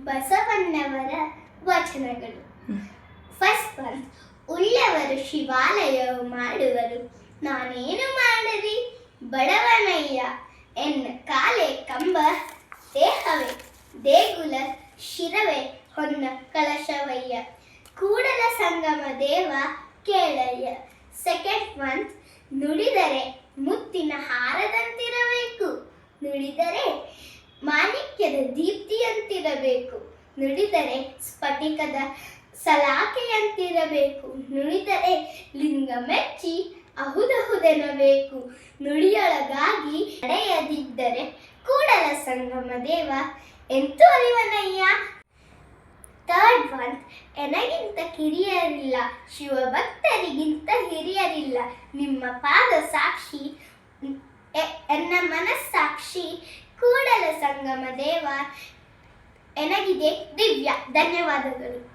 ಬಸವಣ್ಣವರ ವಚನಗಳು. First one ಉಳ್ಳವರು ಶಿವಾಲಯವು ಮಾಡುವರು. ನಾನೇನು ಮಾಡಲಿ? ಬಡವನಯ್ಯ ಎನ್ನ ಕಾಲೆ ಕಂಬ ದೇಹವೇ ದೇಗುಲ ಶಿರವೆ ಹೊನ್ನ ಕಲಶವಯ್ಯ ಕೂಡಲ ಸಂಗಮ ದೇವ ಕೇಳಯ್ಯ. ಸೆಕೆಂಡ್ ಮಂತ್ ನುಡಿದರೆ ಮುತ್ತಿನ ಹಾರದಂತಿರಬೇಕು. ನುಡಿದರೆ ಮಾಣಿಕ್ಯದ ದೀಪ್ತಿಯಂತಿರಬೇಕು. ನುಡಿದರೆ ಸ್ಫಟಿಕದ ಸಲಾಕೆಯಂತಿರಬೇಕು. ನುಡಿದರೆ ಲಿಂಗ ಮೆಚ್ಚಿ ಅಹುದಹುದೆನಬೇಕು. ನುಡಿಯೊಳಗಾಗಿ ನಡೆಯದಿದ್ದರೆ ಕೂಡಲ ಸಂಗಮ ದೇವ ಎಂತೂ ಅರಿವನಯ್ಯ. Third one ಎನಗಿಂತ ಕಿರಿಯರಿಲ್ಲ, ಶಿವಭಕ್ತರಿಗಿಂತ ಹಿರಿಯರಿಲ್ಲ. ನಿಮ್ಮ ಪಾದ ಸಾಕ್ಷಿ ಎನ್ನ ಮನಸ್ಸಾಕ್ಷಿ ಕೂಡಲ ಸಂಗಮ ದೇವ ಎನಗಿದೆ ದಿವ್ಯ ಧನ್ಯವಾದಗಳು.